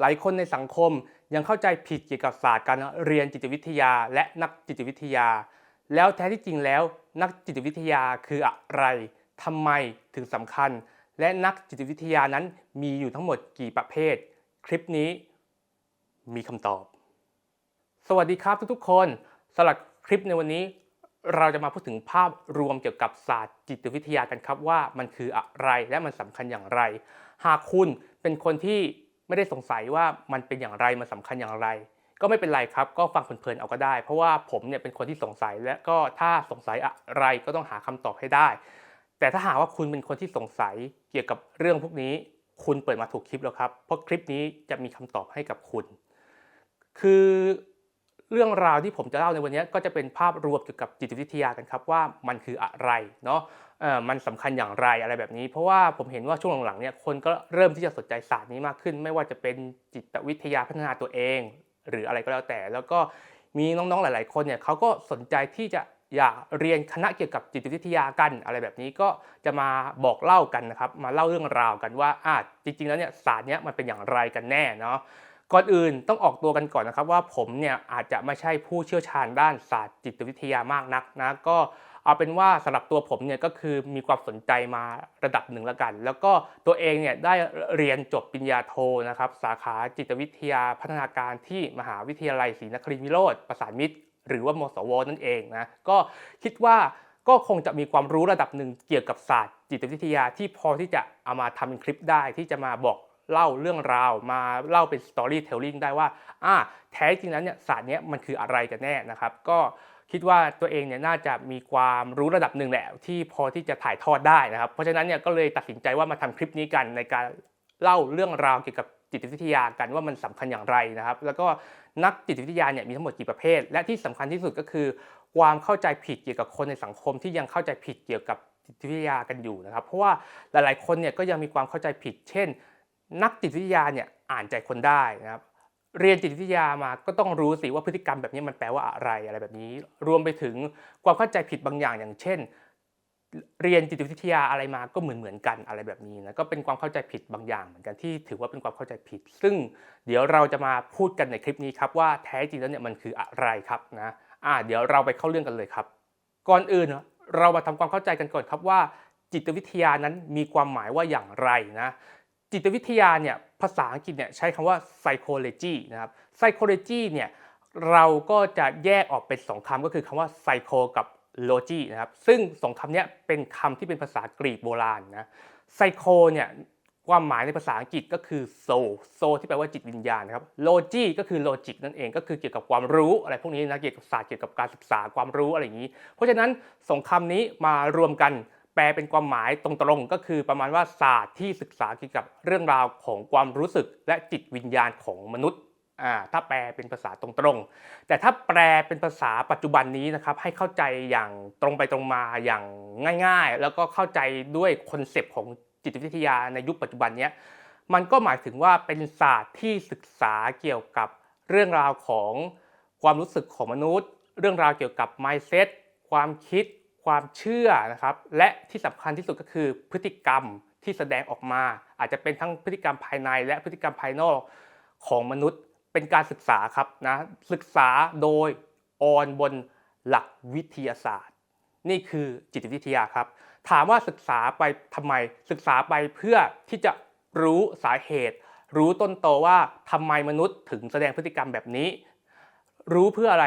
หลายคนในสังคมยังเข้าใจผิดเกี่ยวกับศาสตร์การเรียนจิตวิทยา และนักจิตวิทยา แล้วแท้ที่จริงแล้ว นักจิตวิทยาคืออะไรทำไมถึงสำคัญ และนักจิตวิทยานั้นมีอยู่ทั้งหมดกี่ประเภท คลิปนี้มีคำตอบ สวัสดีครับทุกๆ คนสำหรับคลิปในวันนี้ เราจะมาพูดถึงภาพรวมเกี่ยวกับศาสตร์จิตวิทยากันครับว่ามันคืออะไรและมันสำคัญอย่างไร หากคุณเป็นคนที่ ไม่ได้สงสัยว่ามันเป็นอย่างไรมันสำคัญอย่างไร ก็ไม่เป็นไรครับ ก็ฟังเพลินๆเอาก็ได้ เพราะว่าผมเนี่ยเป็นคนที่สงสัยและก็ถ้าสงสัยอะไรก็ต้องหาคำตอบให้ได้ แต่ถ้าหากว่าคุณเป็นคนที่สงสัยเกี่ยวกับเรื่องพวกนี้ คุณเปิดมาถูกคลิปแล้วครับ เพราะคลิปนี้จะมีคำตอบให้กับคุณ คือเรื่องราวที่ผมจะเล่าในวันนี้ก็จะเป็นภาพรวมเกี่ยวกับจิตวิทยากันครับว่ามันคืออะไรเนาะ มันสำคัญอย่างไรอะไรแบบนี้ เพราะว่าผมเห็นว่าช่วงหลังๆเนี่ยคนก็เริ่มที่จะสนใจศาสตร์นี้มากขึ้น ไม่ว่าจะเป็นจิตวิทยาพัฒนาตัวเอง หรืออะไรก็แล้วแต่ แล้วก็มีน้องๆหลาย ๆ คนเนี่ยเขาก็สนใจที่จะอยากเรียนคณะเกี่ยวกับจิตวิทยากัน อะไรแบบนี้ก็จะมาบอกเล่ากันนะครับ มาเล่าเรื่องราวกันว่าอ่าจริง ๆ แล้วเนี่ยศาสตร์เนี้ยมันเป็นอย่างไรกันแน่เนาะก่อนอื่นต้องออกตัวกันก่อนนะครับว่าผมเนี่ยอาจจะไม่ใช่ผู้เชี่ยวชาญด้านศาสตร์จิตวิทยามากนักนะก็ เอาเป็นว่าสำหรับตัวผมเนี่ยก็คือมีความสนใจมาระดับหนึ่งแล้วกัน แล้วก็ตัวเองเนี่ยได้เรียนจบปริญญาโทนะครับสาขาจิตวิทยาพัฒนาการที่มหาวิทยาลัยศรีนครินทรวิโรธประสานมิตร หรือว่ามสว นั่นเองนะก็คิดว่าก็คงจะมีความรู้ระดับหนึ่งเกี่ยวกับศาสตร์จิตวิทยาที่พอที่จะเอามาทำเป็นคลิปได้ที่จะมาบอกเล่าเรื่องราวมาเล่าเป็น storytelling ได้ว่าอ่าแท้จริงแล้วเนี่ยศาสตร์เนี้ยมันคืออะไรกันแน่นะครับ ก็ คิดว่าตัวเองเนี่ยน่าจะมีความรู้ระดับหนึ่งแหละที่พอที่จะถ่ายทอดได้นะครับ เพราะฉะนั้นเนี่ยก็เลยตัดสินใจว่ามาทำคลิปนี้กันในการเล่าเรื่องราวเกี่ยวกับจิตวิทยากันว่ามันสำคัญอย่างไรนะครับ แล้วก็นักจิตวิทยาเนี่ยมีทั้งหมดกี่ประเภท และที่สำคัญที่สุดก็คือ ความเข้าใจผิดเกี่ยวกับคนในสังคมที่ยังเข้าใจผิดเกี่ยวกับจิตวิทยากันอยู่นะครับ เพราะว่าหลายๆคนเนี่ยก็ยังมีความเข้าใจผิด เช่น นักจิตวิทยาเนี่ยอ่านใจคนได้นะครับ เรียนจิตวิทยามาก็ต้องรู้สิว่าพฤติกรรมแบบนี้มันแปลว่าอะไรอะไรแบบนี้ รวมไปถึงความเข้าใจผิดบางอย่างอย่างเช่น เรียนจิตวิทยาอะไรมาก็เหมือนเหมือนกันอะไรแบบนี้นะก็เป็นความเข้าใจผิดบางอย่างเหมือนกันที่ถือว่าเป็นความเข้าใจผิด ซึ่งเดี๋ยวเราจะมาพูดกันในคลิปนี้ครับว่าแท้จริงแล้วเนี่ยมันคืออะไรครับนะอ่าเดี๋ยวเราไปเข้าเรื่องกันเลยครับ ก่อนอื่นเรามาทำความเข้าใจกันก่อนครับว่า จิตวิทยานั้นมีความหมายว่าอย่างไรนะ จิตวิทยาเนี่ยภาษาอังกฤษเนี่ยใช้คำว่า psychology นะครับ psychology เนี่ยเราก็จะแยกออกเป็นสองคำก็คือคำว่า psycho กับ logy นะครับ ซึ่งสองคำนี้เป็นคำที่เป็นภาษากรีกโบราณนะ psycho เนี่ยความหมายในภาษาอังกฤษก็คือ soul soul ที่แปลว่าจิตวิญญาณนะครับ logy ก็คือ logic นั่นเองก็คือเกี่ยวกับความรู้อะไรพวกนี้นะเกี่ยวกับศาสตร์เกี่ยวกับการศึกษาความรู้อะไรอย่างนี้ เพราะฉะนั้นสองคำนี้มารวมกัน แปลเป็นความหมายตรงๆก็คือประมาณว่าศาสตร์ที่ศึกษาเกี่ยวกับเรื่องราวของความรู้สึกและจิตวิญญาณของมนุษย์อ่าถ้าแปลเป็นภาษาตรงๆ แต่ถ้าแปลเป็นภาษาปัจจุบันนี้นะครับให้เข้าใจอย่างตรงไปตรงมาอย่างง่าย ๆ แล้วก็เข้าใจด้วยคอนเซปต์ของจิตวิทยาในยุคปัจจุบันเนี้ยมันก็หมายถึงว่าเป็นศาสตร์ที่ศึกษาเกี่ยวกับเรื่องราวของความรู้สึกของมนุษย์ เรื่องราวเกี่ยวกับ mindset ความคิด ความเชื่อนะครับ และที่สำคัญที่สุดก็คือพฤติกรรมที่แสดงออกมา อาจจะเป็นทั้งพฤติกรรมภายใน และพฤติกรรมภายนอกของมนุษย์เป็นการศึกษาครับนะศึกษาโดยออนบนหลักวิทยาศาสตร์ นี่คือจิตวิทยาครับ ถามว่าศึกษาไปทำไมศึกษาไปเพื่อที่จะรู้สาเหตุ รู้ต้นโตว่าทำไมมนุษย์ถึงแสดงพฤติกรรมแบบนี้ รู้เพื่ออะไร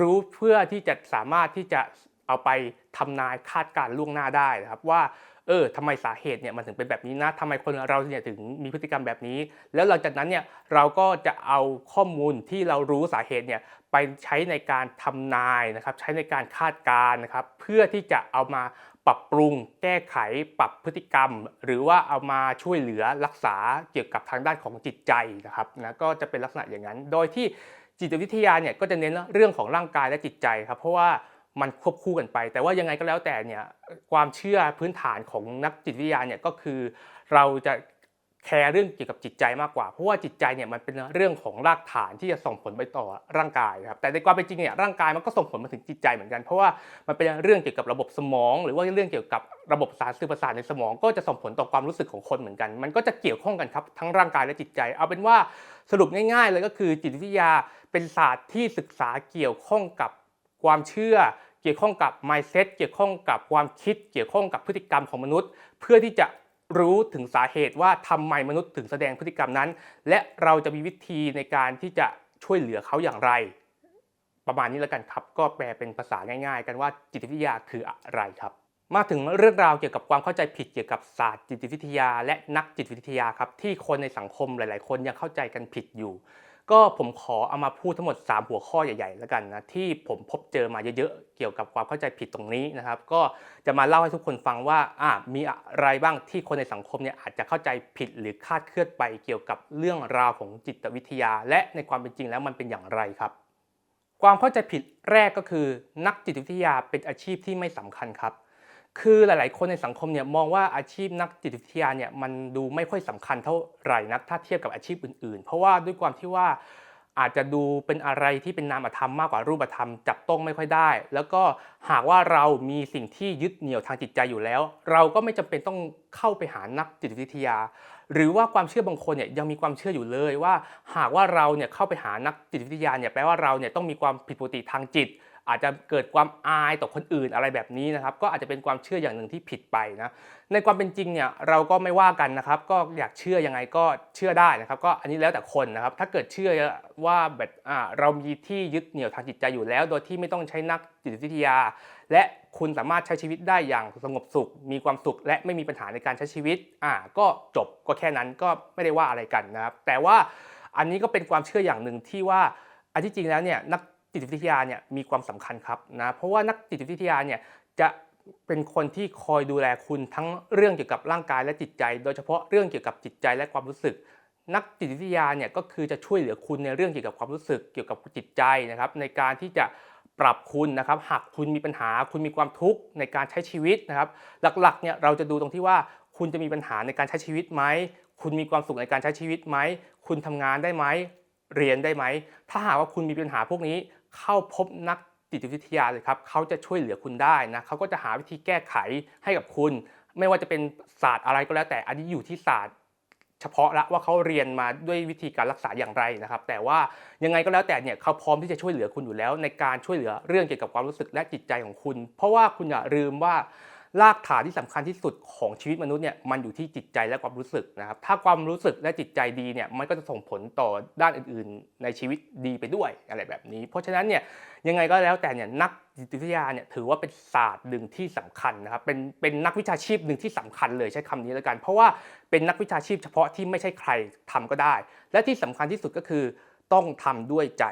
รู้เพื่อที่จะสามารถที่จะ เอาไปทำนายคาดการล่วงหน้าได้นะครับว่าเออทำไมสาเหตุเนี่ยมันถึงเป็นแบบนี้นะทำไมคนเราเนี่ยถึงมีพฤติกรรมแบบนี้ แล้วหลังจากนั้นเนี่ยเราก็จะเอาข้อมูลที่เรารู้สาเหตุเนี่ยไปใช้ในการทำนายนะครับ ใช้ในการคาดการนะครับ เพื่อที่จะเอามาปรับปรุง แก้ไข ปรับพฤติกรรม หรือว่าเอามาช่วยเหลือรักษาเกี่ยวกับทางด้านของจิตใจนะครับนะก็จะเป็นลักษณะอย่างนั้น โดยที่จิตวิทยาเนี่ยก็จะเน้นเรื่องของร่างกายและจิตใจครับ เพราะว่า มันควบคู่กันไป แต่ว่ายังไงก็แล้วแต่เนี่ยความเชื่อพื้นฐานของนักจิตวิทยาเนี่ยก็คือเราจะแคร์เรื่องเกี่ยวกับจิตใจมากกว่า เพราะว่าจิตใจเนี่ยมันเป็นเรื่องของรากฐานที่จะส่งผลไปต่อร่างกายครับแต่ในความเป็นจริงเนี่ยร่างกายมันก็ส่งผลมาถึงจิตใจเหมือนกัน เพราะว่ามันเป็นเรื่องเกี่ยวกับระบบสมอง หรือว่าเรื่องเกี่ยวกับระบบสารสื่อประสาทในสมอง ก็จะส่งผลต่อความรู้สึกของคนเหมือนกัน มันก็จะเกี่ยวข้องกันครับทั้งร่างกายและจิตใจ เอาเป็นว่าสรุปง่าย ๆ เลยก็คือจิตวิทยาเป็นศาสตร์ที่ศึกษาเกี่ยวข้องกับความเชื่อ เกี่ยวข้องกับ mindset เกี่ยวข้องกับความคิด เกี่ยวข้องกับพฤติกรรมของมนุษย์ เพื่อที่จะรู้ถึงสาเหตุว่าทำไมมนุษย์ถึงแสดงพฤติกรรมนั้น และเราจะมีวิธีในการที่จะช่วยเหลือเขาอย่างไร ประมาณนี้แล้วกันครับ ก็แปลเป็นภาษาง่าย ๆ กันว่าจิตวิทยาคืออะไรครับ มาถึงเรื่องราวเกี่ยวกับความเข้าใจผิดเกี่ยวกับศาสตร์จิตวิทยา และนักจิตวิทยาครับที่คนในสังคมหลาย ๆ คนยังเข้าใจกันผิดอยู่ ก็ผมขอเอามาพูดทั้งหมด 3 หัวข้อใหญ่ๆแล้วกันนะที่ผมพบเจอมาเยอะๆเกี่ยวกับความเข้าใจผิดตรงนี้นะครับ ก็จะมาเล่าให้ทุกคนฟังว่าอ่ามีอะไรบ้างที่คนในสังคมเนี่ยอาจจะเข้าใจผิดหรือคาดเคลื่อนไปเกี่ยวกับเรื่องราวของจิตวิทยา และในความเป็นจริงแล้วมันเป็นอย่างไรครับ ความเข้าใจผิดแรกก็คือ นักจิตวิทยาเป็นอาชีพที่ไม่สำคัญครับ คือหลาย ๆ คนในสังคมเนี่ยมองว่าอาชีพนักจิตวิทยาเนี่ยมันดูไม่ค่อยสำคัญเท่าไหร่นักถ้าเทียบกับอาชีพอื่น ๆ เพราะว่าด้วยความที่ว่าอาจจะดูเป็นอะไรที่เป็นนามธรรมมากกว่ารูปธรรมจับต้องไม่ค่อยได้ แล้วก็หากว่าเรามีสิ่งที่ยึดเหนี่ยวทางจิตใจอยู่แล้ว เราก็ไม่จำเป็นต้องเข้าไปหานักจิตวิทยา หรือว่าความเชื่อบางคนเนี่ยยังมีความเชื่ออยู่เลยว่า หากว่าเราเนี่ยเข้าไปหานักจิตวิทยาเนี่ยแปลว่าเราเนี่ยต้องมีความผิดปกติทางจิต อาจจะเกิดความอายต่อคนอื่นอะไรแบบนี้นะครับ ก็อาจจะเป็นความเชื่ออย่างหนึ่งที่ผิดไปนะในความเป็นจริงเนี่ยเราก็ไม่ว่ากันนะครับ ก็อยากเชื่อยังไงก็เชื่อได้นะครับ ก็อันนี้แล้วแต่คนนะครับ ถ้าเกิดเชื่อว่าแบบอ่าเรามีที่ยึดเหนี่ยวทางจิตใจอยู่แล้ว โดยที่ไม่ต้องใช้นักจิตวิทยา และคุณสามารถใช้ชีวิตได้อย่างสงบสุข มีความสุข และไม่มีปัญหาในการใช้ชีวิตอ่าก็จบก็แค่นั้นก็ไม่ได้ว่าอะไรกันนะครับ แต่ว่าอันนี้ก็เป็นความเชื่ออย่างหนึ่งที่ว่าอันที่จริงแล้วเนี่ยนัก จิตวิทยาเนี่ยมีความสำคัญครับนะเพราะว่านักจิตวิทยาเนี่ยจะเป็นคนที่คอยดูแลคุณทั้งเรื่องเกี่ยวกับร่างกายและจิตใจ โดยเฉพาะเรื่องเกี่ยวกับจิตใจและความรู้สึก นักจิตวิทยาเนี่ยก็คือจะช่วยเหลือคุณในเรื่องเกี่ยวกับความรู้สึกเกี่ยวกับจิตใจนะครับ ในการที่จะปรับคุณนะครับหากคุณมีปัญหา คุณมีความทุกข์ในการใช้ชีวิตนะครับ หลักๆเนี่ยเราจะดูตรงที่ว่าคุณจะมีปัญหาในการใช้ชีวิตไหมคุณมีความสุขในการใช้ชีวิตไหมคุณทำงานได้ไหมเรียนได้ไหม ถ้าหากว่าคุณมีปัญหาพวกนี้ เข้าพบนักจิตวิทยาเลยครับเขาจะช่วยเหลือคุณได้นะเขาก็จะหาวิธีแก้ไขให้กับคุณ ไม่ว่าจะเป็นศาสตร์อะไรก็แล้วแต่อันนี้อยู่ที่ศาสตร์เฉพาะละว่าเขาเรียนมาด้วยวิธีการรักษาอย่างไรนะครับ แต่ว่ายังไงก็แล้วแต่เนี่ยเขาพร้อมที่จะช่วยเหลือคุณอยู่แล้ว ในการช่วยเหลือเรื่องเกี่ยวกับความรู้สึกและจิตใจของคุณ เพราะว่าคุณอย่าลืมว่า รากฐานที่สำคัญที่สุดของชีวิตมนุษย์เนี่ยมันอยู่ที่จิตใจและความรู้สึกนะครับถ้าความรู้สึกและจิตใจดีเนี่ยมันก็จะส่งผลต่อด้านอื่น ๆ ในชีวิตดีไปด้วยอะไรแบบนี้ เพราะฉะนั้นเนี่ยยังไงก็แล้วแต่เนี่ยนักจิตวิทยาเนี่ยถือว่าเป็นศาสตร์หนึ่งที่สำคัญนะครับเป็นเป็นนักวิชาชีพหนึ่งที่สำคัญเลยใช้คำนี้แล้วกัน เพราะว่าเป็นนักวิชาชีพเฉพาะที่ไม่ใช่ใครทำก็ได้ และที่สำคัญที่สุดก็คือต้องทำด้วยใจ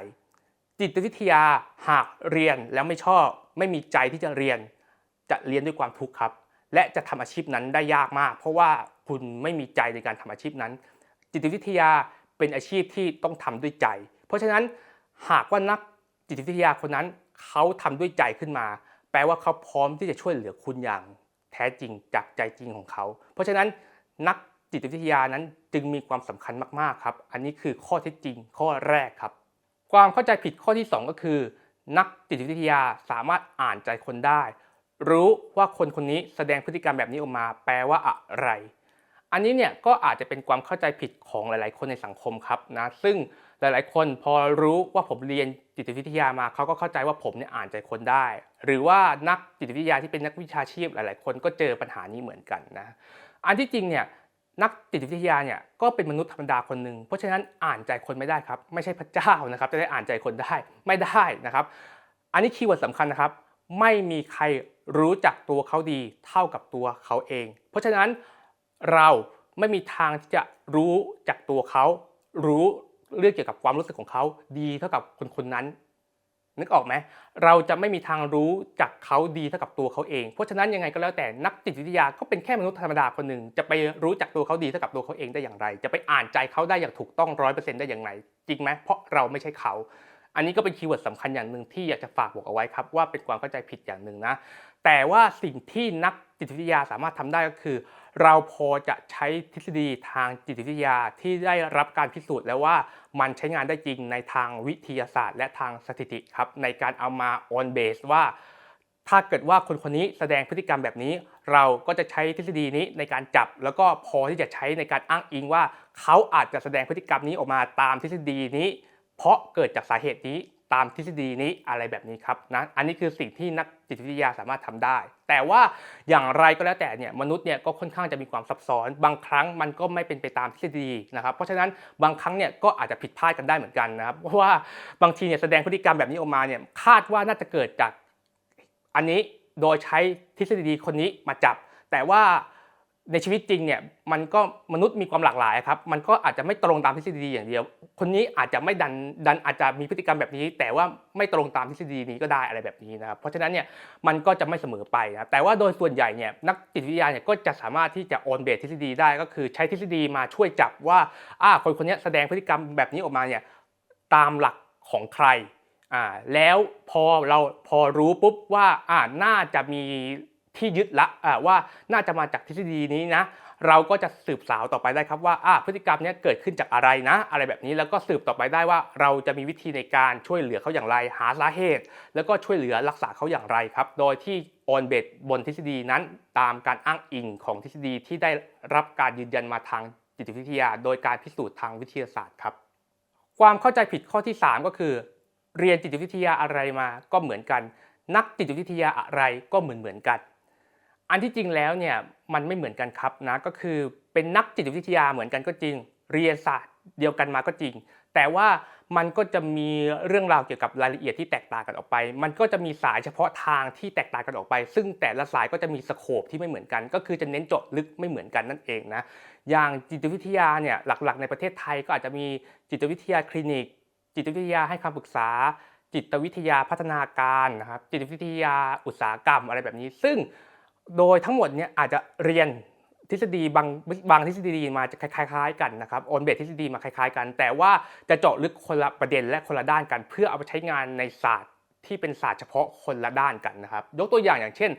จิตวิทยาหากเรียนแล้วไม่ชอบ ไม่มีใจที่จะเรียน จะเรียนด้วยความทุกข์ครับ และจะทำอาชีพนั้นได้ยากมาก เพราะว่าคุณไม่มีใจในการทำอาชีพนั้น จิตวิทยาเป็นอาชีพที่ต้องทำด้วยใจ เพราะฉะนั้นหากว่านักจิตวิทยาคนนั้นเขาทำด้วยใจขึ้นมา แปลว่าเขาพร้อมที่จะช่วยเหลือคุณอย่างแท้จริงจากใจจริงของเขา เพราะฉะนั้นนักจิตวิทยานั้นจึงมีความสำคัญมากๆครับ อันนี้คือข้อเท็จจริงข้อแรกครับ ความเข้าใจผิดข้อที่ 2 ก็คือ นักจิตวิทยาสามารถอ่านใจคนได้ รู้ว่าคนคนนี้แสดงพฤติกรรมแบบนี้ออกมา แปลว่าอะไร อันนี้เนี่ยก็อาจจะเป็นความเข้าใจผิดของหลาย ๆ คนในสังคมครับนะซึ่งหลาย ๆ คนพอรู้ว่าผมเรียนจิตวิทยามาเขาก็เข้าใจว่าผมเนี่ยอ่านใจคนได้ หรือว่านักจิตวิทยาที่เป็นนักวิชาชีพหลาย ๆ คนก็เจอปัญหานี้เหมือนกันนะอันที่จริงเนี่ยนักจิตวิทยาเนี่ยก็เป็นมนุษย์ธรรมดาคนหนึ่งเพราะฉะนั้นอ่านใจคนไม่ได้ครับ ไม่ใช่พระเจ้านะครับจะได้อ่านใจคนได้ไม่ได้นะครับ อันนี้คีย์เวิร์ดสำคัญนะครับ ไม่มีใครรู้จักตัวเขาดีเท่ากับตัวเขาเอง เพราะฉะนั้นเราไม่มีทางที่จะรู้จักตัวเขา รู้เรื่องเกี่ยวกับความรู้สึกของเขาดีเท่ากับคนคนนั้น นึกออกไหมเราจะไม่มีทางรู้จักเขาดีเท่ากับตัวเขาเอง เพราะฉะนั้นยังไงก็แล้วแต่นักจิตวิทยาก็เป็นแค่มนุษย์ธรรมดาคนหนึ่งจะไปรู้จักตัวเขาดีเท่ากับตัวเขาเองได้อย่างไร จะไปอ่านใจเขาได้อย่างถูกต้องร้อยเปอร์เซ็นต์ได้อย่างไร จริงไหมเพราะเราไม่ใช่เขา อันนี้ก็เป็นคีย์เวิร์ดสำคัญอย่างหนึ่งที่อยากจะฝากบอกเอาไว้ครับว่าเป็นความเข้าใจผิดอย่างหนึ่งนะ แต่ว่าสิ่งที่นักจิตวิทยาสามารถทำได้ก็คือ เราพอจะใช้ทฤษฎีทางจิตวิทยาที่ได้รับการพิสูจน์แล้วว่ามันใช้งานได้จริงในทางวิทยาศาสตร์ และทางสถิติครับในการเอามา on base ว่าถ้าเกิดว่าคนคนนี้แสดงพฤติกรรมแบบนี้ เราก็จะใช้ทฤษฎีนี้ในการจับ แล้วก็พอที่จะใช้ในการอ้างอิงว่า เขาอาจจะแสดงพฤติกรรมนี้ออกมาตามทฤษฎีนี้ เพราะเกิดจากสาเหตุนี้ตามทฤษฎีนี้อะไรแบบนี้ครับนะอันนี้คือสิ่งที่นักจิตวิทยาสามารถทำได้ แต่ว่าอย่างไรก็แล้วแต่เนี่ยมนุษย์เนี่ยก็ค่อนข้างจะมีความซับซ้อน บางครั้งมันก็ไม่เป็นไปตามทฤษฎีนะครับเพราะฉะนั้นบางครั้งเนี่ยก็อาจจะผิดพลาดกันได้เหมือนกันนะครับเพราะว่าบางทีเนี่ยแสดงพฤติกรรมแบบนี้ออกมาเนี่ยคาดว่าน่าจะเกิดจากอันนี้โดยใช้ทฤษฎีคนนี้มาจับ แต่ว่า ในชีวิตจริงเนี่ยมันก็มนุษย์มีความหลากหลายครับมันก็อาจจะไม่ตรงตามทฤษฎีอย่างเดียว คนนี้อาจจะไม่ดันดันอาจจะมีพฤติกรรมแบบนี้ แต่ว่าไม่ตรงตามทฤษฎีนี้ก็ได้อะไรแบบนี้นะครับเพราะฉะนั้นเนี่ยมันก็จะไม่เสมอไปนะแต่ว่าโดยส่วนใหญ่เนี่ยนักจิตวิทยาเนี่ยก็จะสามารถที่จะโอนเบสทฤษฎีได้ก็คือใช้ทฤษฎีมาช่วยจับว่าอ่าคนคนนี้แสดงพฤติกรรมแบบนี้ออกมาเนี่ยตามหลักของใครอ่าแล้วพอเราพอรู้ปุ๊บว่าอ่าน่าจะมี ที่ยึดละว่าน่าจะมาจากทฤษฎีนี้นะเราก็จะสืบสาวต่อไปได้ครับว่าพฤติกรรมนี้เกิดขึ้นจากอะไรนะ อะไรแบบนี้แล้วก็สืบต่อไปได้ว่าเราจะมีวิธีในการช่วยเหลือเขาอย่างไร หาสาเหตุ แล้วก็ช่วยเหลือรักษาเขาอย่างไรครับ โดยที่ออนเบดบนทฤษฎีนั้น ตามการอ้างอิงของทฤษฎีที่ได้รับการยืนยันมาทางจิตวิทยา โดยการพิสูจน์ทางวิทยาศาสตร์ครับ ความเข้าใจผิดข้อที่ 3 ก็คือ เรียนจิตวิทยาอะไรมาก็เหมือนกัน นักจิตวิทยาอะไรก็เหมือนเหมือนกัน อันที่จริงแล้วเนี่ยมันไม่เหมือนกันครับนะก็คือเป็นนักจิตวิทยาเหมือนกันก็จริง เรียนศาสตร์เดียวกันมาก็จริง แต่ว่ามันก็จะมีเรื่องราวเกี่ยวกับรายละเอียดที่แตกต่างกันออกไป มันก็จะมีสายเฉพาะทางที่แตกต่างกันออกไป ซึ่งแต่ละสายก็จะมีสโคปที่ไม่เหมือนกัน ก็คือจะเน้นเจาะลึกไม่เหมือนกันนั่นเองนะ อย่างจิตวิทยาเนี่ยหลักๆ ในประเทศไทยก็อาจจะมีจิตวิทยาคลินิก จิตวิทยาให้คำปรึกษา จิตวิทยาพัฒนาการนะครับ จิตวิทยาอุตสาหกรรมอะไรแบบนี้ ซึ่ง โดยทั้งหมดเนี่ยอาจจะเรียนทฤษฎีบางบางทฤษฎีมาจะคล้าย ๆ กันนะครับโอนเบสทฤษฎีมาคล้าย ๆ กัน แต่ว่าจะเจาะลึกคนละประเด็นและคนละด้านกัน เพื่อเอาไปใช้งานในศาสตร์ที่เป็นศาสตร์เฉพาะคนละด้านกันนะครับ ยกตัวอย่างอย่างเช่น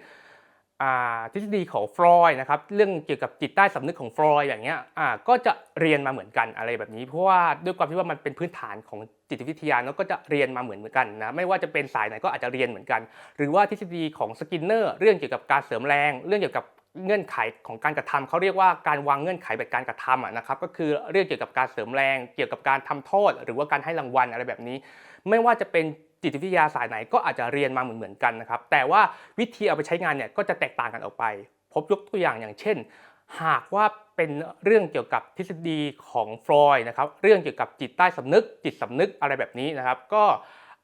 ทฤษฎีของฟรอยนะครับเรื่องเกี่ยวกับจิตใต้สำนึกของฟรอยอย่างเงี้ยก็จะเรียนมาเหมือนกันอะไรแบบนี้ เพราะว่าด้วยความที่ว่ามันเป็นพื้นฐานของจิตวิทยาเนาะก็จะเรียนมาเหมือนเหมือนกันนะไม่ว่าจะเป็นสายไหนก็อาจจะเรียนเหมือนกัน หรือว่าทฤษฎีของสกินเนอร์เรื่องเกี่ยวกับการเสริมแรง เรื่องเกี่ยวกับเงื่อนไขของการกระทำเขาเรียกว่าการวางเงื่อนไขแบบการกระทำนะครับก็คือเรื่องเกี่ยวกับการเสริมแรง เกี่ยวกับการทำโทษ หรือว่าการให้รางวัลอะไรแบบนี้ ไม่ว่าจะเป็น จิตวิทยาสายไหนก็อาจจะเรียนมาเหมือนๆกันนะครับ แต่ว่าวิธีเอาไปใช้งานเนี่ยก็จะแตกต่างกันออกไป พบยกตัวอย่างอย่างเช่น หากว่าเป็นเรื่องเกี่ยวกับทฤษฎีของฟรอยนะครับ เรื่องเกี่ยวกับจิตใต้สำนึก จิตสำนึกอะไรแบบนี้นะครับ ก็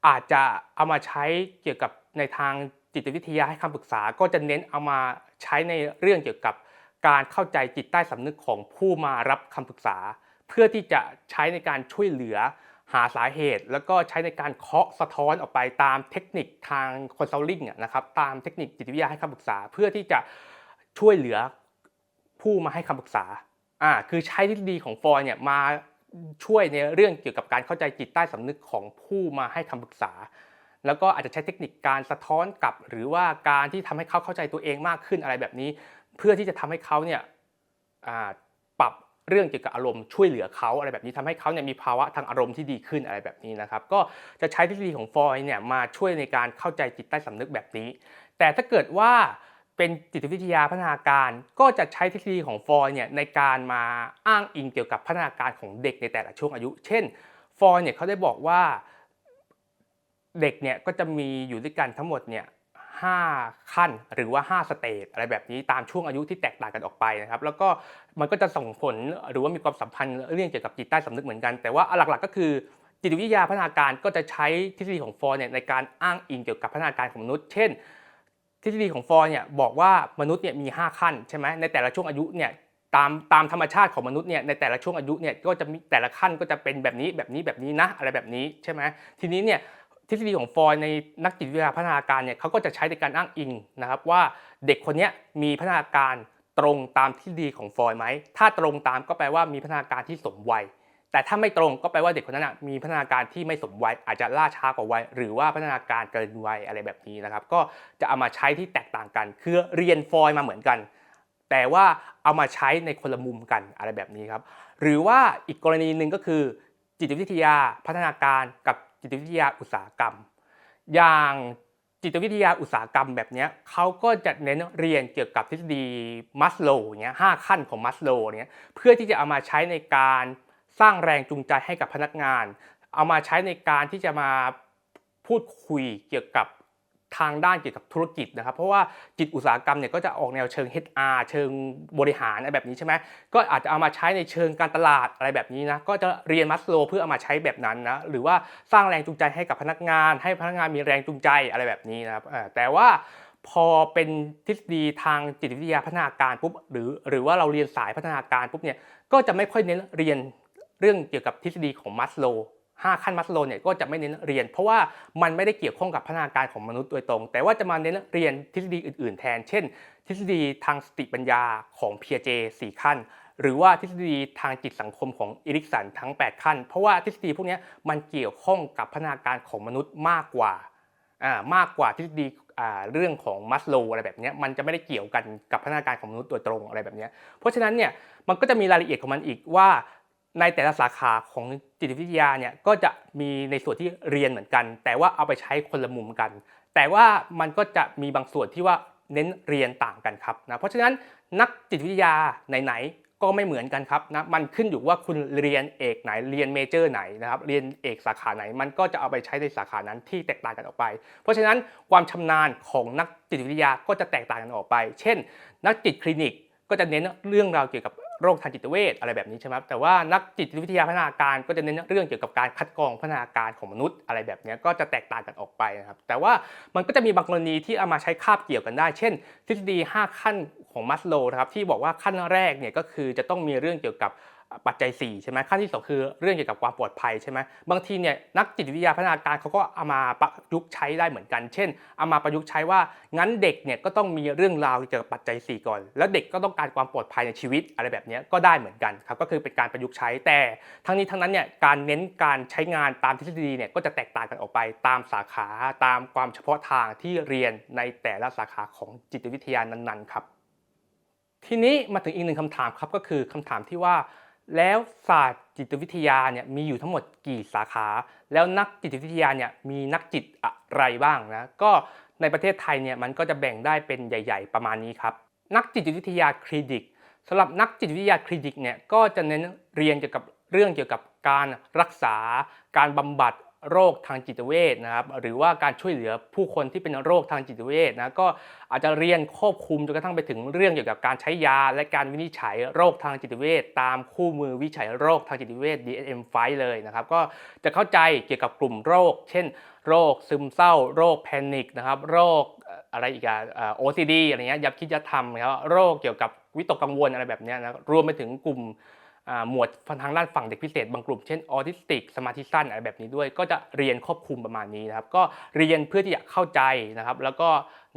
อาจจะเอามาใช้เกี่ยวกับในทางจิตวิทยาให้คำปรึกษา ก็จะเน้นเอามาใช้ในเรื่องเกี่ยวกับการเข้าใจจิตใต้สำนึกของผู้มารับคำปรึกษา เพื่อที่จะใช้ในการช่วยเหลือ หาสาเหตุ แล้วก็ใช้ในการเคาะสะท้อนออกไปตามเทคนิคทางคอนซัลทิงนะครับตามเทคนิคจิตวิทยาให้คำปรึกษา เพื่อที่จะช่วยเหลือผู้มาให้คำปรึกษาอ่าคือใช้ทฤษฎีของฟอยเนี่ยมาช่วยในเรื่องเกี่ยวกับการเข้าใจจิตใต้สำนึกของผู้มาให้คำปรึกษา แล้วก็อาจจะใช้เทคนิคการสะท้อนกลับ หรือว่าการที่ทำให้เขาเข้าใจตัวเองมากขึ้นอะไรแบบนี้ เพื่อที่จะทำให้เขาเนี่ยอ่าปรับ เรื่องเกี่ยวกับอารมณ์ช่วยเหลือเขาอะไรแบบนี้ทำให้เขาเนี่ยมีภาวะทางอารมณ์ที่ดีขึ้นอะไรแบบนี้นะครับก็จะใช้ทฤษฎีของฟอยเนี่ยมาช่วยในการเข้าใจจิตใต้สำนึกแบบนี้ แต่ถ้าเกิดว่าเป็นจิตวิทยาพัฒนาการก็จะใช้ทฤษฎีของฟอยเนี่ยในการมาอ้างอิงเกี่ยวกับพัฒนาการของเด็กในแต่ละช่วงอายุ เช่นฟอยเนี่ยเขาได้บอกว่าเด็กเนี่ยก็จะมีอยู่ด้วยกันทั้งหมดเนี่ย ห้าขั้นหรือว่า 5 สเตจอะไรแบบนี้ตามช่วงอายุที่แตกต่างกันออกไปนะครับแล้วก็มันก็จะส่งผลหรือว่ามีความสัมพันธ์เรื่องเกี่ยวกับจิตใต้สำนึกเหมือนกัน แต่ว่าหลักๆก็คือจิตวิทยาพัฒนาการก็จะใช้ทฤษฎีของฟอยเนี่ยในการอ้างอิงเกี่ยวกับพัฒนาการของมนุษย์ เช่น ทฤษฎีของฟอยเนี่ยบอกว่ามนุษย์เนี่ยมี 5 ขั้นใช่ไหมในแต่ละช่วงอายุเนี่ยตามตามธรรมชาติของมนุษย์เนี่ยในแต่ละช่วงอายุเนี่ยก็จะมีแต่ละขั้นก็จะเป็นแบบนี้แบบนี้แบบนี้นะอะไรแบบนี้ใช่ไหมทีนี้เนี่ย ทฤษฎีของฟอยในนักจิตวิทยาพัฒนาการเนี่ยเขาก็จะใช้ในการอ้างอิงนะครับว่าเด็กคนนี้มีพัฒนาการตรงตามทฤษฎีของฟอยไหมถ้าตรงตามก็แปลว่ามีพัฒนาการที่สมวัย แต่ถ้าไม่ตรงก็แปลว่าเด็กคนนั้นมีพัฒนาการที่ไม่สมวัย อาจจะล่าช้ากว่าวัย หรือว่าพัฒนาการเกินวัยอะไรแบบนี้นะครับ ก็จะเอามาใช้ที่แตกต่างกัน คือเรียนฟอยมาเหมือนกัน แต่ว่าเอามาใช้ในคนละมุมกันอะไรแบบนี้ครับ หรือว่าอีกกรณีหนึ่งก็คือจิตวิทยาพัฒนาการกับ จิตวิทยาอุตสาหกรรม อย่างจิตวิทยาอุตสาหกรรมแบบนี้เขาก็จะเน้นเรียนเกี่ยวกับทฤษฎีมัสโลเนี้ยห้าขั้นของมัสโลเนี้ยเพื่อที่จะเอามาใช้ในการสร้างแรงจูงใจให้กับพนักงาน เอามาใช้ในการที่จะมาพูดคุยเกี่ยวกับ ทางด้านเกี่ยวกับธุรกิจนะครับ เพราะว่าจิตอุตสาหกรรมเนี่ยก็จะออกแนวเชิง HR เชิงบริหารอะไรแบบนี้ใช่ไหมก็อาจจะเอามาใช้ในเชิงการตลาดอะไรแบบนี้นะก็จะเรียนมัสโลเพื่อเอามาใช้แบบนั้นนะหรือว่าสร้างแรงจูงใจให้กับพนักงาน ให้พนักงานมีแรงจูงใจอะไรแบบนี้นะครับแต่ว่าพอเป็นทฤษฎีทางจิตวิทยาพัฒนาการปุ๊บหรือหรือว่าเราเรียนสายพัฒนาการปุ๊บเนี่ยก็จะไม่ค่อยเน้นเรียนเรื่องเกี่ยวกับทฤษฎีของมัสโล ห้าขั้นมัสโลเนี่ยก็จะไม่เน้นเรียน เพราะว่ามันไม่ได้เกี่ยวข้องกับพัฒนาการของมนุษย์โดยตรง แต่ว่าจะมาเน้นเรียนทฤษฎีอื่น ๆ แทน เช่น ทฤษฎีทางสติปัญญาของ Piaget 4ขั้น หรือว่าทฤษฎีทางจิตสังคมของอิริกสันทั้ง 8 ขั้น เพราะว่าทฤษฎีพวกนี้มันเกี่ยวข้องกับพัฒนาการของมนุษย์มากกว่าอ่ามากกว่าทฤษฎีอ่าเรื่องของมัสโลอะไรแบบเนี้ยมันจะไม่ได้เกี่ยวกันกับพัฒนาการของมนุษย์โดยตรงอะไรแบบเนี้ยเพราะฉะนั้นเนี่ยมันก็จะมีรายละเอียดของมันอีกว่า ในแต่ละสาขาของจิตวิทยาเนี่ยก็จะมีในส่วนที่เรียนเหมือนกัน แต่ว่าเอาไปใช้คนละมุมกัน แต่ว่ามันก็จะมีบางส่วนที่ว่าเน้นเรียนต่างกันครับนะเพราะฉะนั้นนักจิตวิทยาไหนๆก็ไม่เหมือนกันครับนะมันขึ้นอยู่ว่าคุณเรียนเอกไหนเรียนเมเจอร์ไหนนะครับเรียนเอกสาขาไหน มันก็จะเอาไปใช้ในสาขานั้นที่แตกต่างกันออกไป เพราะฉะนั้นความชำนาญของนักจิตวิทยาก็จะแตกต่างกันออกไป เช่น นักจิตคลินิกก็จะเน้นเรื่องราวเกี่ยวกับ โรคทางจิตเวชอะไรแบบนี้ใช่ไหมแต่ว่านักจิตวิทยาพัฒนาการก็จะเน้นเรื่องเกี่ยวกับการคัดกรองพัฒนาการของมนุษย์อะไรแบบนี้ก็จะแตกต่างกันออกไปนะครับแต่ว่ามันก็จะมีบางกรณีที่เอามาใช้คาบเกี่ยวกันได้ เช่น ทฤษฎี 5 ขั้นของมัสโลนะครับที่บอกว่าขั้นแรกเนี่ยก็คือจะต้องมีเรื่องเกี่ยวกับ ปัจจัย 4 ใช่ไหมขั้นที่ 2 คือเรื่องเกี่ยวกับความปลอดภัยใช่ไหมบางทีเนี่ยนักจิตวิทยาพัฒนาการเขาก็เอามาประยุกต์ใช้ได้เหมือนกัน เช่นเอามาประยุกต์ใช้ว่างั้นเด็กเนี่ยก็ต้องมีเรื่องราวเกี่ยวกับปัจจัย 4 ก่อน แล้วเด็กก็ต้องการความปลอดภัยในชีวิตอะไรแบบนี้ก็ได้เหมือนกันครับก็คือเป็นการประยุกต์ใช้แต่ ทั้งนี้ทั้งนั้นเนี่ยการเน้นการใช้งานตามทฤษฎีเนี่ยก็จะแตกต่างกันออกไปตามสาขาตามความเฉพาะทางที่เรียนในแต่ละสาขาของจิตวิทยานั้นๆครับทีนี้มาถึงอีกหนึ่งคำถามครับก็คือคำถามที่ว่า แล้วศาสตร์จิตวิทยาเนี่ยมีอยู่ทั้งหมดกี่สาขา แล้วนักจิตวิทยาเนี่ยมีนักจิตอะไรบ้างนะก็ในประเทศไทยเนี่ยมันก็จะแบ่งได้เป็นใหญ่ ๆ ประมาณนี้ครับ นักจิตวิทยาคลินิกสำหรับนักจิตวิทยาคลินิกเนี่ยก็จะเน้นเรียนเกี่ยวกับเรื่องเกี่ยวกับการรักษา การบำบัด โรคทางจิตเวชนะครับหรือว่าการช่วยเหลือผู้คนที่เป็นโรคทางจิตเวชนะก็อาจจะเรียนควบคุมจนกระทั่งไปถึงเรื่องเกี่ยวกับการใช้ยา และการวินิจฉัยโรคทางจิตเวชตามคู่มือวิจัยโรคทางจิตเวช DSM-5 เลยนะครับก็จะเข้าใจเกี่ยวกับกลุ่มโรค เช่น โรคซึมเศร้า โรคแพนิคนะครับโรคอะไรอีกอะเอ่อ OCD อะไรเงี้ยยับคิดยับทำนะครับโรคเกี่ยวกับวิตกกังวลอะไรแบบนี้นะรวมไปถึงกลุ่ม หมวดทางด้านฝั่งเด็กพิเศษบางกลุ่มเช่นออทิสติกสมาธิสั้นอะไรแบบนี้ด้วย ก็จะเรียนครอบคลุมประมาณนี้นะครับ ก็เรียนเพื่อที่จะเข้าใจนะครับ แล้วก็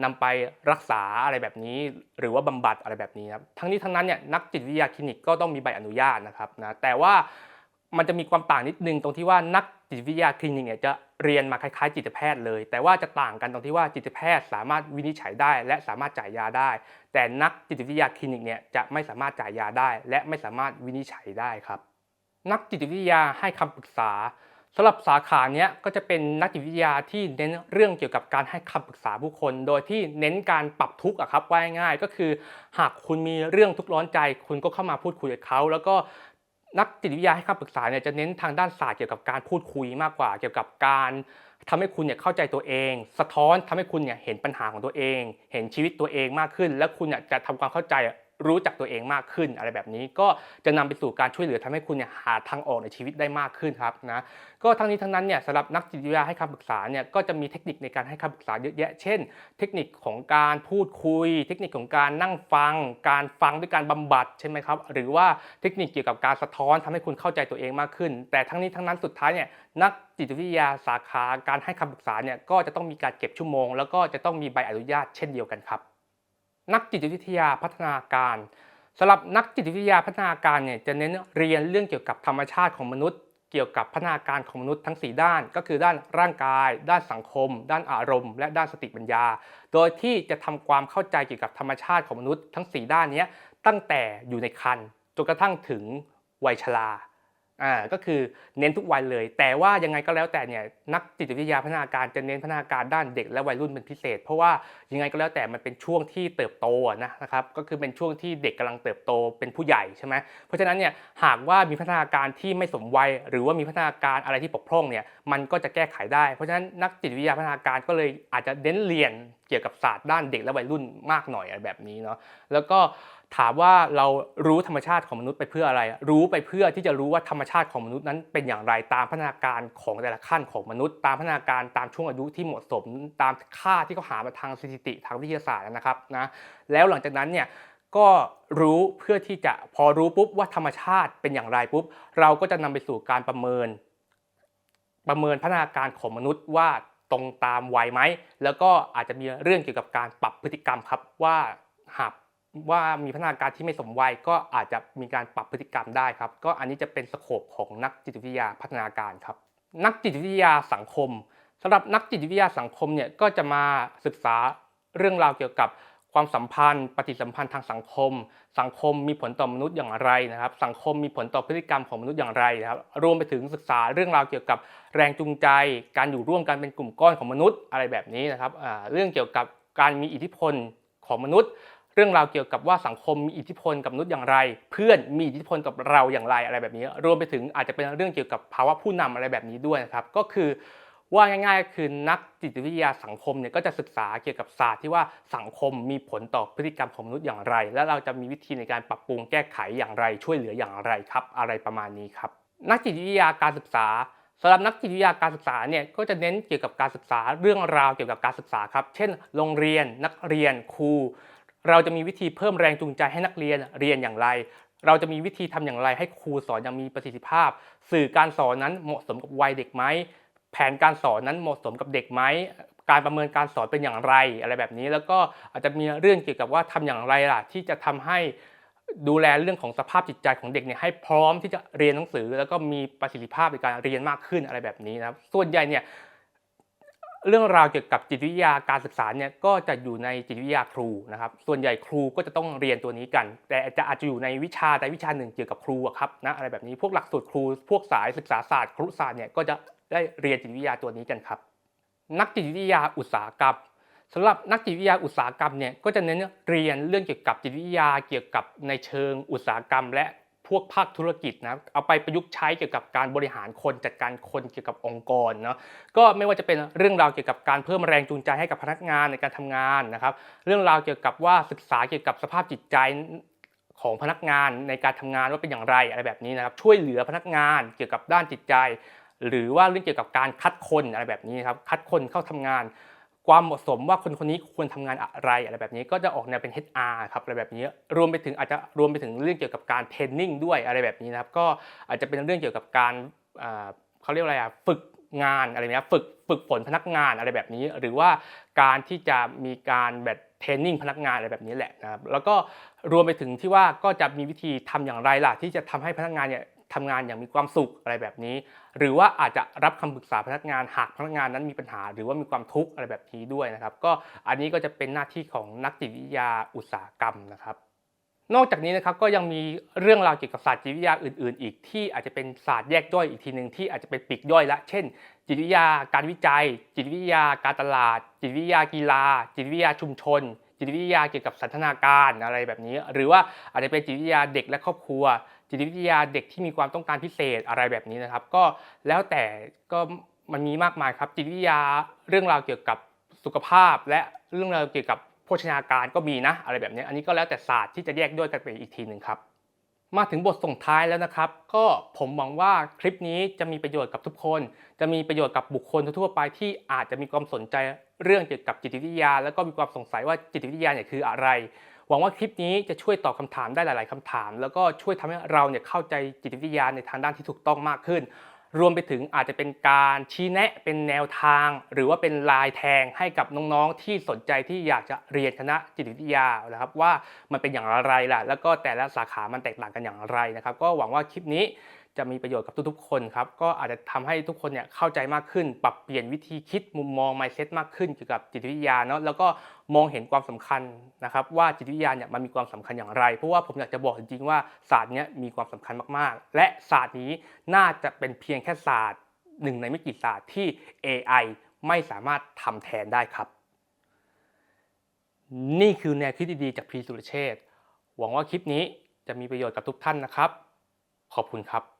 นำไปรักษาอะไรแบบนี้ หรือว่าบำบัดอะไรแบบนี้ครับทั้งนี้ทั้งนั้นเนี่ยนักจิตวิทยาคลินิกก็ต้องมีใบอนุญาตนะครับนะแต่ว่า มันจะมีความต่างนิดนึงตรงที่ว่านักจิตวิทยาคลินิกเนี่ยจะเรียนมาคล้ายๆจิตแพทย์เลย แต่ว่าจะต่างกันตรงที่ว่าจิตแพทย์สามารถวินิจฉัยได้ และสามารถจ่ายยาได้ แต่นักจิตวิทยาคลินิกเนี่ยจะไม่สามารถจ่ายยาได้ และไม่สามารถวินิจฉัยได้ครับ นักจิตวิทยาให้คำปรึกษาสำหรับสาขาเนี้ยก็จะเป็นนักจิตวิทยาที่เน้นเรื่องเกี่ยวกับการให้คำปรึกษาผู้คน โดยที่เน้นการปรับทุกข์อะครับว่าง่ายก็คือ หากคุณมีเรื่องทุกข์ร้อนใจ คุณก็เข้ามาพูดคุยกับเขา แล้วก็ นักจิตวิทยาให้คำปรึกษาเนี่ยจะเน้นทางด้านศาสตร์เกี่ยวกับการพูดคุยมากกว่า เกี่ยวกับการทำให้คุณเนี่ยเข้าใจตัวเอง สะท้อนทำให้คุณเนี่ยเห็นปัญหาของตัวเอง เห็นชีวิตตัวเองมากขึ้น และคุณเนี่ยจะทำความเข้าใจ รู้จักตัวเองมากขึ้นอะไรแบบนี้ ก็จะนำไปสู่การช่วยเหลือทำให้คุณเนี่ยหาทางออกในชีวิตได้มากขึ้นครับนะก็ทั้งนี้ทั้งนั้นเนี่ยสำหรับนักจิตวิทยาให้คำปรึกษาเนี่ยก็จะมีเทคนิคในการให้คำปรึกษาเยอะแยะ เช่น เทคนิคของการพูดคุย เทคนิคของการนั่งฟัง การฟังด้วยการบำบัดใช่ไหมครับหรือว่าเทคนิคเกี่ยวกับการสะท้อนทำให้คุณเข้าใจตัวเองมากขึ้น แต่ทั้งนี้ทั้งนั้นสุดท้ายเนี่ยนักจิตวิทยาสาขาการให้คำปรึกษาเนี่ยก็จะต้องมีการเก็บชั่วโมง แล้วก็จะต้องมีใบอนุญาตเช่นเดียวกันครับ นักจิตวิทยาพัฒนาการสำหรับนักจิตวิทยาพัฒนาการเนี่ยจะเน้นเรียนเรื่องเกี่ยวกับธรรมชาติของมนุษย์ เกี่ยวกับพัฒนาการของมนุษย์ทั้ง 4 ด้าน ก็คือด้านร่างกาย ด้านสังคม ด้านอารมณ์ และด้านสติปัญญา โดยที่จะทำความเข้าใจเกี่ยวกับธรรมชาติของมนุษย์ทั้ง 4 ด้านนี้ตั้งแต่อยู่ในครรภ์จนกระทั่งถึงวัยชรา อ่าก็คือเน้นทุกวันเลย แต่ว่ายังไงก็แล้วแต่เนี่ยนักจิตวิทยาพัฒนาการจะเน้นพัฒนาการด้านเด็กและวัยรุ่นเป็นพิเศษ เพราะว่ายังไงก็แล้วแต่มันเป็นช่วงที่เติบโตนะนะครับก็คือเป็นช่วงที่เด็กกำลังเติบโตเป็นผู้ใหญ่ใช่ไหมเพราะฉะนั้นเนี่ยหากว่ามีพัฒนาการที่ไม่สมวัย หรือว่ามีพัฒนาการอะไรที่ปกพร่องเนี่ยมันก็จะแก้ไขได้ เพราะฉะนั้นนักจิตวิทยาพัฒนาการก็เลยอาจจะเน้นเรียนเกี่ยวกับศาสตร์ด้านเด็กและวัยรุ่นมากหน่อยอะไรแบบนี้เนาะแล้วก็ ถามว่าเรารู้ธรรมชาติของมนุษย์ไปเพื่ออะไร รู้ไปเพื่อที่จะรู้ว่าธรรมชาติของมนุษย์นั้นเป็นอย่างไรตามพัฒนาการของแต่ละขั้นของมนุษย์ ตามพัฒนาการตามช่วงอายุที่เหมาะสม ตามค่าที่เขาหามาทางสถิติทางวิทยาศาสตร์นะครับนะแล้วหลังจากนั้นเนี่ยก็รู้เพื่อที่จะพอรู้ปุ๊บว่าธรรมชาติเป็นอย่างไรปุ๊บเราก็จะนำไปสู่การประเมิน ประเมินพัฒนาการของมนุษย์ว่าตรงตามวัยไหมแล้วก็อาจจะมีเรื่องเกี่ยวกับการปรับพฤติกรรมครับว่าหาก ว่ามีพัฒนาการที่ไม่สมวัยก็อาจจะมีการปรับพฤติกรรมได้ครับ ก็อันนี้จะเป็นสโคปของนักจิตวิทยาพัฒนาการครับ นักจิตวิทยาสังคมสำหรับนักจิตวิทยาสังคมเนี่ยก็จะมาศึกษาเรื่องราวเกี่ยวกับความสัมพันธ์ ปฏิสัมพันธ์ทางสังคม สังคมมีผลต่อมนุษย์อย่างไรนะครับ สังคมมีผลต่อพฤติกรรมของมนุษย์อย่างไรนะครับ รวมไปถึงศึกษาเรื่องราวเกี่ยวกับแรงจูงใจ การอยู่ร่วมกันเป็นกลุ่มก้อนของมนุษย์อะไรแบบนี้นะครับเรื่องเกี่ยวกับการมีอิทธิพลของมนุษย์ เรื่องราวเกี่ยวกับว่าสังคมมีอิทธิพลกับมนุษย์อย่างไร เพื่อนมีอิทธิพลกับเราอย่างไรอะไรแบบนี้ รวมไปถึงอาจจะเป็นเรื่องเกี่ยวกับภาวะผู้นำอะไรแบบนี้ด้วยนะครับ ก็คือว่าง่ายๆ คือนักจิตวิทยาสังคมเนี่ยก็จะศึกษาเกี่ยวกับศาสตร์ที่ว่าสังคมมีผลต่อพฤติกรรมของมนุษย์อย่างไร และเราจะมีวิธีในการปรับปรุงแก้ไขอย่างไร ช่วยเหลืออย่างไรครับ อะไรประมาณนี้ครับ นักจิตวิทยาการศึกษาสำหรับนักจิตวิทยาการศึกษาเนี่ยก็จะเน้นเกี่ยวกับการศึกษาเรื่องราวเกี่ยวกับการศึกษาครับ เช่น โรงเรียน นักเรียนครู เราจะมีวิธีเพิ่มแรงจูงใจให้นักเรียนเรียนอย่างไร เราจะมีวิธีทำอย่างไรให้ครูสอนอย่างมีประสิทธิภาพ สื่อการสอนนั้นเหมาะสมกับวัยเด็กไหมแผนการสอนนั้นเหมาะสมกับเด็กไหมการประเมินการสอนเป็นอย่างไรอะไรแบบนี้ แล้วก็อาจจะมีเรื่องเกี่ยวกับว่าทำอย่างไรล่ะที่จะทำให้ดูแลเรื่องของสภาพจิตใจของเด็กเนี่ยให้พร้อมที่จะเรียนหนังสือ แล้วก็มีประสิทธิภาพในการเรียนมากขึ้นอะไรแบบนี้นะครับส่วนใหญ่เนี่ย เรื่องราวเกี่ยวกับจิตวิทยาการศึกษาเนี่ยก็จะอยู่ในจิตวิทยาครูนะครับ ส่วนใหญ่ครูก็จะต้องเรียนตัวนี้กัน แต่จะอาจจะอยู่ในวิชาใดวิชาหนึ่งเกี่ยวกับครูครับนะอะไรแบบนี้พวกหลักสูตรครู พวกสายศึกษาศาสตร์ครุศาสตร์เนี่ยก็จะได้เรียนจิตวิทยาตัวนี้กันครับ นักจิตวิทยาอุตสาหกรรมสำหรับนักจิตวิทยาอุตสาหกรรมเนี่ยก็จะเน้นเรียนเรื่องเกี่ยวกับจิตวิทยาเกี่ยวกับในเชิงอุตสาหกรรม และ พวกภาคธุรกิจนะเอาไปประยุกต์ใช้เกี่ยวกับการบริหารคนจัดการคนเกี่ยวกับองค์กรเนาะก็ไม่ว่าจะเป็นเรื่องราวเกี่ยวกับการเพิ่มแรงจูงใจให้กับพนักงานในการทำงานนะครับ เรื่องราวเกี่ยวกับว่าศึกษาเกี่ยวกับสภาพจิตใจของพนักงานในการทำงานว่าเป็นอย่างไรอะไรแบบนี้นะครับ ช่วยเหลือพนักงานเกี่ยวกับด้านจิตใจ หรือว่าเรื่องเกี่ยวกับการคัดคนอะไรแบบนี้ครับคัดคนเข้าทำงาน ความเหมาะสมว่าคนคนนี้ควรทำงานอะไรอะไรแบบนี้ก็จะออกแนวเป็น HR ครับอะไรแบบนี้รวมไปถึงอาจจะรวมไปถึงเรื่องเกี่ยวกับการเทรนนิ่งด้วยอะไรแบบนี้นะครับก็อาจจะเป็นเรื่องเกี่ยวกับการเขาเรียกอะไรอะฝึกงานอะไรเนี้ยฝึกฝึกฝนพนักงานอะไรแบบนี้ หรือว่าการที่จะมีการแบบเทรนนิ่งพนักงานอะไรแบบนี้แหละนะครับแล้วก็รวมไปถึงที่ว่าก็จะมีวิธีทำอย่างไรล่ะที่จะทำให้พนักงานเนี่ย ทำงานอย่างมีความสุขอะไรแบบนี้ หรือว่าอาจจะรับคำปรึกษาพนักงานหากพนักงานนั้นมีปัญหา หรือว่ามีความทุกข์อะไรแบบนี้ด้วยนะครับ ก็อันนี้ก็จะเป็นหน้าที่ของนักจิตวิทยาอุตสาหกรรมนะครับนอกจากนี้นะครับก็ยังมีเรื่องราวเกี่ยวกับศาสตร์จิตวิทยาอื่น ๆ อีกที่อาจจะเป็นศาสตร์แยกย่อยอีกทีหนึ่งที่อาจจะเป็นปีกย่อยละ เช่น จิตวิทยาการวิจัย จิตวิทยาการตลาด จิตวิทยากีฬา จิตวิทยาชุมชน จิตวิทยาเกี่ยวกับสันทนาการอะไรแบบนี้ หรือว่าอาจจะเป็นจิตวิทยาเด็กและครอบครัว จิตวิทยาเด็กที่มีความต้องการพิเศษอะไรแบบนี้นะครับ ก็แล้วแต่ก็มันมีมากมายครับ จิตวิทยาเรื่องราวเกี่ยวกับสุขภาพ และเรื่องราวเกี่ยวกับโภชนาการก็มีนะอะไรแบบนี้อันนี้ก็แล้วแต่ศาสตร์ที่จะแยกย่อยกันไปอีกทีหนึ่งครับมาถึงบทส่งท้ายแล้วนะครับ ก็ผมหวังว่าคลิปนี้จะมีประโยชน์กับทุกคน จะมีประโยชน์กับบุคคลทั่วไปที่อาจจะมีความสนใจเรื่องเกี่ยวกับจิตวิทยา แล้วก็มีความสงสัยว่าจิตวิทยาเนี่ยคืออะไร หวังว่าคลิปนี้จะช่วยตอบคาถามได้หลาย ๆคำถาม แล้วก็ช่วยทำให้เราเนี่ยเข้าใจจิตวิทยาในทางด้านที่ถูกต้องมากขึ้น รวมไปถึงอาจจะเป็นการชี้แนะเป็นแนวทาง หรือว่าเป็นลายแทงให้กับน้อง ๆ ที่สนใจที่อยากจะเรียนคณะจิตวิทยานะครับว่ามันเป็นอย่างไรล่ะ แล้วก็แต่ละสาขามันแตกต่างกันอย่างไรนะครับ ก็หวังว่าคลิปนี้ จะมีประโยชน์กับทุกๆคนครับก็อาจจะทำให้ทุกคนเนี่ยเข้าใจมากขึ้น ปรับเปลี่ยนวิธีคิดมุมมอง mindset มากขึ้นเกี่ยวกับจิตวิทยาเนาะแล้วก็มองเห็นความสำคัญนะครับว่าจิตวิทยาเนี่ยมันมีความสำคัญอย่างไร เพราะว่าผมอยากจะบอกจริงๆว่าศาสตร์เนี้ยมีความสำคัญมากๆ และศาสตร์นี้น่าจะเป็นเพียงแค่ศาสตร์หนึ่งในไม่กี่ศาสตร์ที่ AI ไม่สามารถทำแทนได้ครับ นี่คือแนวคิดดีๆจากพีสุรเชษหวังว่าคลิปนี้จะมีประโยชน์กับทุกท่านนะครับ ขอบคุณครับ